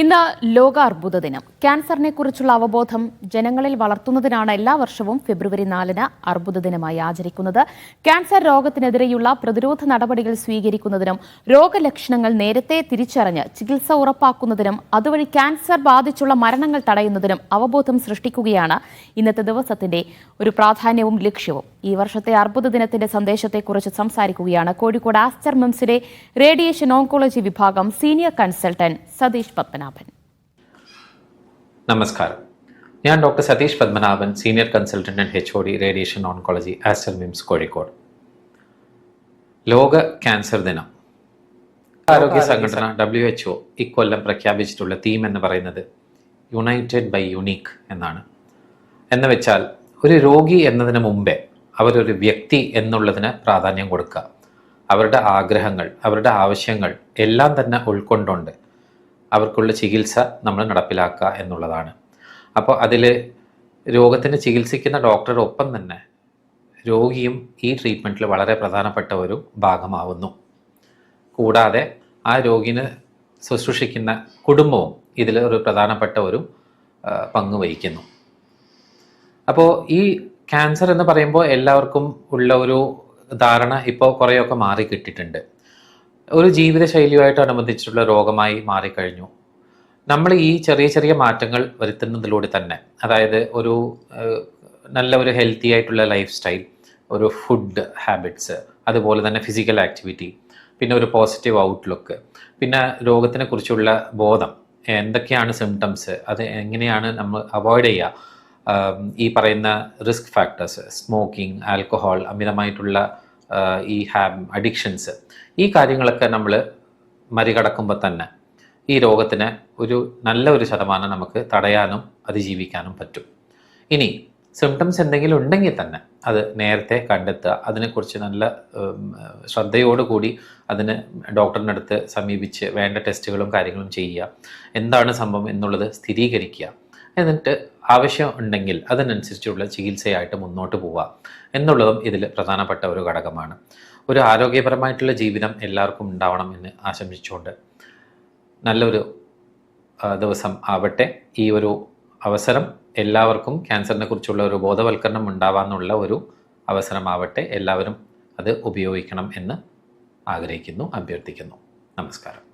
ഇന്ന് ലോക അർബുദ ദിനം. ക്യാൻസറിനെ കുറിച്ചുള്ള അവബോധം ജനങ്ങളിൽ വളർത്തുന്നതിനാണ് എല്ലാ വർഷവും ഫെബ്രുവരി നാലിന് അർബുദ ദിനമായി ആചരിക്കുന്നത്. ക്യാൻസർ രോഗത്തിനെതിരെയുള്ള പ്രതിരോധ നടപടികൾ സ്വീകരിക്കുന്നതിനും രോഗലക്ഷണങ്ങൾ നേരത്തെ തിരിച്ചറിഞ്ഞ് ചികിത്സ ഉറപ്പാക്കുന്നതിനും അതുവഴി ക്യാൻസർ ബാധിച്ചുള്ള മരണങ്ങൾ തടയുന്നതിനും അവബോധം സൃഷ്ടിക്കുകയാണ് ഇന്നത്തെ ദിവസത്തിന്റെ ഒരു പ്രാധാന്യവും ലക്ഷ്യവും. ഈ വർഷത്തെ അർബുദ ദിനത്തിന്റെ സന്ദേശത്തെക്കുറിച്ച് സംസാരിക്കുകയാണ്. കോഴിക്കോട് ആസ്റ്റർ മിംസിലെ റേഡിയേഷൻ ഓങ്കോളജി വിഭാഗം സീനിയർ കൺസൾട്ടന്റ് സതീഷ് പത്മനാഭൻ. നമസ്കാരം. ഞാൻ doctor Satheesh Padmanabhan senior consultant and H O D radiation oncology Aster MIMS Kozhikode. ലോക ക്യാൻസർ ദിനം. ആരോഗ്യ സംഘടന ഡബ്ല്യു എച്ച് ഒ ഇക്കൊല്ലം പ്രഖ്യാപിച്ചിട്ടുള്ള തീം എന്ന് പറയുന്നത് യുണൈറ്റഡ് ബൈ യുണീക്ക് എന്നാണ്. എന്ന് വെച്ചാൽ ഒരു രോഗി എന്നതിന് മുമ്പേ അവരൊരു വ്യക്തി എന്നുള്ളതിന് പ്രാധാന്യം കൊടുക്കുക. അവരുടെ ആഗ്രഹങ്ങൾ അവരുടെ ആവശ്യങ്ങൾ എല്ലാം തന്നെ ഉൾക്കൊണ്ടുകൊണ്ട് അവർക്കുള്ള ചികിത്സ നമ്മൾ നടപ്പിലാക്കുക എന്നുള്ളതാണ്. അപ്പോൾ അതിൽ രോഗത്തിന് ചികിത്സിക്കുന്ന ഡോക്ടറുടെ ഒപ്പം തന്നെ രോഗിയും ഈ ട്രീറ്റ്മെന്റിൽ വളരെ പ്രധാനപ്പെട്ട ഒരു ഭാഗമാവുന്നു. കൂടാതെ ആ രോഗിന് ശുശ്രൂഷിക്കുന്ന കുടുംബവും ഇതിൽ ഒരു പ്രധാനപ്പെട്ട ഒരു പങ്ക് വഹിക്കുന്നു അപ്പോൾ ഈ ക്യാൻസർ എന്ന് പറയുമ്പോൾ എല്ലാവർക്കും ഉള്ള ഒരു ധാരണ ഇപ്പോൾ കുറേയൊക്കെ മാറി കിട്ടിയിട്ടുണ്ട്. ഒരു ജീവിതശൈലിയുമായിട്ട് അനുബന്ധിച്ചിട്ടുള്ള രോഗമായി മാറിക്കഴിഞ്ഞു. നമ്മൾ ഈ ചെറിയ ചെറിയ മാറ്റങ്ങൾ വരുത്തുന്നതിലൂടെ തന്നെ അതായത് ഒരു നല്ല ഒരു ഹെൽത്തി ആയിട്ടുള്ള ലൈഫ് സ്റ്റൈൽ ഒരു ഫുഡ് ഹാബിറ്റ്സ് അതുപോലെ തന്നെ ഫിസിക്കൽ ആക്ടിവിറ്റി പിന്നെ ഒരു പോസിറ്റീവ് ഔട്ട്ലുക്ക് പിന്നെ രോഗത്തിനെ കുറിച്ചുള്ള ബോധം എന്തൊക്കെയാണ് സിംറ്റംസ് അത് എങ്ങനെയാണ് നമ്മൾ അവോയ്ഡ് ചെയ്യുക ഈ പറയുന്ന റിസ്ക് ഫാക്ടേഴ്സ് സ്മോക്കിംഗ് ആൽക്കഹോൾ അമിതമായിട്ടുള്ള ഈ ഹാബ് അഡിക്ഷൻസ് ഈ കാര്യങ്ങളൊക്കെ നമ്മൾ മറികടക്കുമ്പോൾ തന്നെ ഈ രോഗത്തിന് ഒരു നല്ല ഒരു ശതമാനം നമുക്ക് തടയാനും അതിജീവിക്കാനും പറ്റും. ഇനി സിംറ്റംസ് എന്തെങ്കിലും ഉണ്ടെങ്കിൽ തന്നെ അത് നേരത്തെ കണ്ടെത്തുക. അതിനെക്കുറിച്ച് നല്ല ശ്രദ്ധയോടുകൂടി അതിന് ഡോക്ടറിന്റെ അടുത്ത് സമീപിച്ച് വേണ്ട ടെസ്റ്റുകളും കാര്യങ്ങളും ചെയ്യുക. എന്താണ് സംഭവം എന്നുള്ളത് സ്ഥിരീകരിക്കുക. എന്നിട്ട് ആവശ്യം ഉണ്ടെങ്കിൽ അതിനനുസരിച്ചുള്ള ചികിത്സയായിട്ട് മുന്നോട്ട് പോവുക. എന്നുള്ളതും ഇതിൽ പ്രധാനപ്പെട്ട ഒരു ഘടകമാണ്. ഒരു ആരോഗ്യപരമായിട്ടുള്ള ജീവിതം എല്ലാവർക്കും ഉണ്ടാവണം എന്ന് ആശംസിച്ചുകൊണ്ട് നല്ലൊരു ദിവസം ആവട്ടെ. ഈ ഒരു അവസരം എല്ലാവർക്കും ക്യാൻസറിനെ കുറിച്ചുള്ള ഒരു ബോധവൽക്കരണം ഉണ്ടാവാനുള്ള ഒരു അവസരമാവട്ടെ എല്ലാവരും അത് ഉപയോഗിക്കണം എന്ന് ആഗ്രഹിക്കുന്നു അഭ്യർത്ഥിക്കുന്നു. നമസ്കാരം.